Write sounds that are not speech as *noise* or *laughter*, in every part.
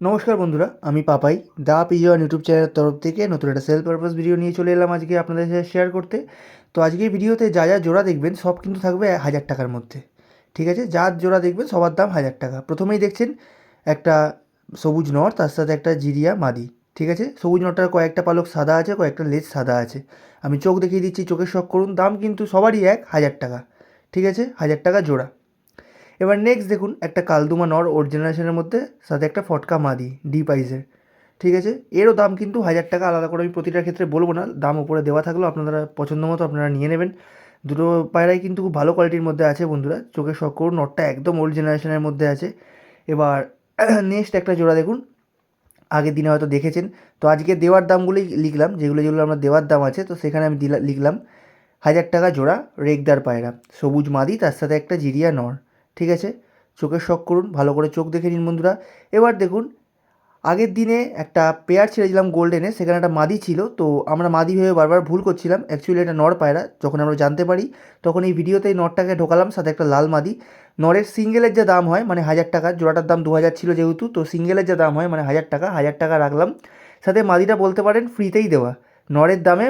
নমস্কার বন্ধুরা, আমি পাপাই দা পিজন ইউটিউব চ্যানেলের তরফ থেকে নতুন একটা সেলফ পারপাস ভিডিও নিয়ে চলে এলাম আজকে আপনাদের সাথে শেয়ার করতে। তো আজকে ভিডিওতে যা যা জোড়া দেখবেন, সব কিন্তু থাকবে হাজার টাকার মধ্যে। ঠিক আছে? যার জোড়া দেখবেন, সবার দাম হাজার টাকা। প্রথমেই দেখছেন একটা সবুজ নর, তার সাথে একটা জিরিয়া মাদি। ঠিক আছে? সবুজ নরটার কয়েকটা পালক সাদা আছে, কয়েকটা লেজ সাদা আছে। আমি চোখ দেখিয়ে দিচ্ছি, চোখের শখ করুন, দাম কিন্তু সবারই এক, হাজার টাকা। ঠিক আছে? হাজার টাকা জোড়া। এবার নেক্সট দেখুন একটা কালদুমা নর ওর জেনারেশনের মধ্যে, সাথে একটা ফটকা মাদি ডি পাইজের ঠিক আছে? এরও দাম কিন্তু হাজার টাকা আলাদা করে, আমি প্রতিটার ক্ষেত্রে বলব না। দাম উপরে দেওয়া থাকলেও আপনারা পছন্দ মতো আপনারা নিয়ে নেবেন। দুটো পায়রাই কিন্তু খুব ভালো কোয়ালিটির মধ্যে আছে বন্ধুরা। চোখে শখ করুন নটটা একদম ওল্ড জেনারেশনের মধ্যে আছে। এবার *clears throat* নেক্সট একটা জোড়া দেখুন। আগের দিনে হয়তো দেখেছেন। তো আজকে দেওয়ার দামগুলোই লিখলাম। যেগুলো যেগুলো আমরা দেওয়ার দাম আছে, তো সেখানে আমি দিলা, লিখলাম। হাজার টাকা জোড়া রেগদার পায়রা। সবুজ মাদি, তার সাথে একটা জিরিয়া নর। ঠিক আছে? চোখের শখ করুন, ভালো করে চোখ দেখে নিন বন্ধুরা। এবার দেখুন, আগের দিনে একটা পেয়ার ছেড়েছিলাম গোল্ডেনে সেখানে একটা মাদি ছিল। তো আমরা মাদি ভেবে বারবার ভুল করছিলাম। অ্যাকচুয়ালি এটা নর পায়রা, যখন আমরা জানতে পারি, তখন এই ভিডিওতে এই নরটাকে ঢোকালাম, সাথে একটা লাল মাদি। নরের সিঙ্গেলের যা দাম হয় মানে হাজার টাকা, জোড়াটার দাম দু হাজার ছিল যেহেতু, তো সিঙ্গেলের যা দাম হয় মানে হাজার টাকা হাজার টাকা রাখলাম। সাথে মাদিটা বলতে পারেন ফ্রিতেই দেওয়া। নরের দামে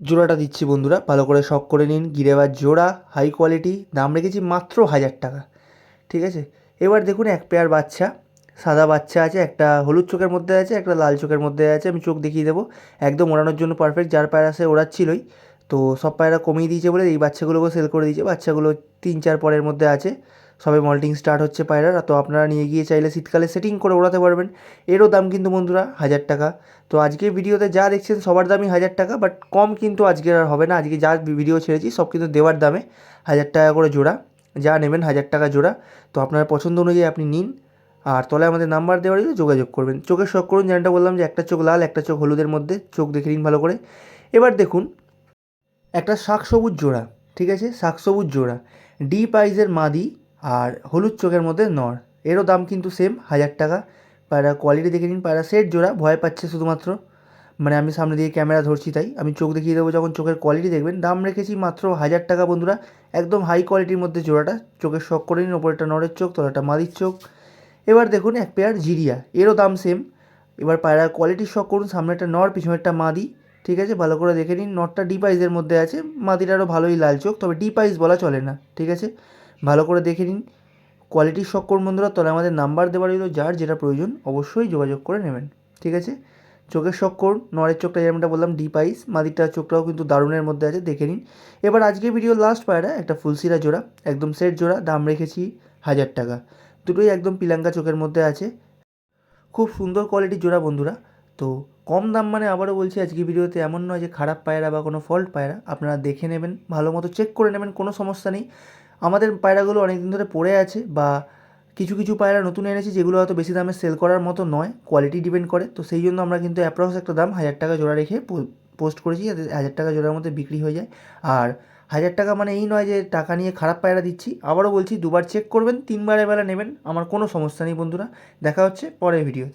জোড়াটা দিচ্ছি বন্ধুরা, ভালো করে শখ করে নিন গিরেবার জোড়া হাই কোয়ালিটি দাম রেখেছি মাত্র হাজার টাকা। ঠিক আছে? এবার দেখুন এক পেয়ার বাচ্চা, সাদা বাচ্চা আছে, একটা হলুদ চোখের মধ্যে আছে, একটা লাল চোখের মধ্যে আছে, আমি চোখ দেখিয়ে দেবো। একদম ওড়ানোর জন্য পারফেক্ট যার পায়রা সে ওড়াচ্ছিলই। তো সব পায়রা কমিয়ে দিয়েছে বলে এই বাচ্চাগুলোকে সেল করে দিয়েছে। বাচ্চাগুলো তিন চার পরের মধ্যে আছে। সবে মল্টিং স্টার্ট হচ্ছে পায়রার তো আপনারা নিয়ে গিয়ে চাইলে শীতকালে সেটিং করে ওড়াতে পারবেন। এরও দাম কিন্তু বন্ধুরা হাজার টাকা। তো আজকে ভিডিওতে যা দেখছেন সবার দামই হাজার টাকা বাট কম কিন্তু আজকের আর হবে না। আজকে যা ভিডিও ছেড়েছি সব কিন্তু দেওয়ার দামে হাজার টাকা করে জোড়া। যা নেবেন হাজার টাকা জোড়া। তো আপনার পছন্দ অনুযায়ী আপনি নিন। আর তলায় আমাদের নাম্বার দেওয়া রয়েছে, যোগাযোগ করবেন। চোখের শখ করুন যেটা বললাম যে একটা চোখ লাল, একটা চোখ হলুদের মধ্যে। চোখ দেখে নিন ভালো করে। এবার দেখুন, একটা শাক সবুজ জোড়া, ঠিক আছে? শাক সবুজ জোড়া ডি পাইজের মাদি আর হলুদ চোখের মধ্যে নর। এরও দাম কিন্তু সেম হাজার টাকা। পায়রা কোয়ালিটি দেখে নিন, পায়রা সেট জোড়া, ভয় পাচ্ছে শুধুমাত্র। মানে আমি সামনে দিয়ে ক্যামেরা ধরছি তাই। আমি চোখ দেখিয়ে দেবো, যখন চোখের কোয়ালিটি দেখবেন, দাম রেখেছি মাত্র হাজার টাকা বন্ধুরা। একদম হাই কোয়ালিটির মধ্যে জোড়াটা। চোখের শখ করে নিন, ওপরেরটা নরের চোখ, তলাটা মাদির চোখ। এবার দেখুন এক পেয়ার জিরিয়া, এরও দাম সেম এবার পায়রার কোয়ালিটির শখ করুন সামনে একটা নর পিছনেরটা মাদি। ঠিক আছে? ভালো করে দেখে নিন, নটটা ডিপাইজের মধ্যে আছে। মাদির আরও ভালোই লাল চোখ, তবে ডিপাইজ বলা চলে না, ঠিক আছে? ভালো করে দেখে নিন কোয়ালিটির শখ করুন বন্ধুরা। তবে আমাদের নাম্বার দেওয়া রইল যার যেটা প্রয়োজন, অবশ্যই যোগাযোগ করে নেবেন, ঠিক আছে? চোখের শখ করুন নরের চোখটা যেমনটা বললাম ডিপ আইস মাদিরটার চোখটাও কিন্তু দারুণের মধ্যে আছে, দেখে নিন। এবার আজকে ভিডিও লাস্ট পায়রা, একটা ফুলসিরা জোড়া, একদম সেট জোড়া, দাম রেখেছি হাজার টাকা। দুটোই একদম পিলাঙ্কা চোখের মধ্যে আছে। খুব সুন্দর কোয়ালিটির জোড়া বন্ধুরা। তো কম দাম মানে আবারও বলছি আজকে ভিডিওতে এমন নয় যে খারাপ পায়রা বা কোনো ফল্ট পায়রা। আপনারা দেখে নেবেন, ভালো মতো চেক করে নেবেন, কোনো সমস্যা নেই। আমাদের পায়রাগুলো অনেক দিন ধরে পড়ে আছে বা কিছু কিছু পায়রা নতুন এনেছি যেগুলো হয়তো বেশি দামে সেল করার মতো নয় কোয়ালিটি ডিপেন্ড করে। তো সেই জন্য আমরা কিন্তু অ্যাপ্রক্স একটা দাম হাজার টাকা জোড়া রেখে পোস্ট করেছি যাতে হাজার টাকা জোড়ার মধ্যে বিক্রি হয়ে যায়। আর হাজার টাকা মানে এই নয় যে টাকা নিয়ে খারাপ পায়রা দিচ্ছি, আবারও বলছি দুবার চেক করবেন, তিনবার বেলা নেবেন, আমার কোনো সমস্যা নেই বন্ধুরা। দেখা হচ্ছে পরের ভিডিওতে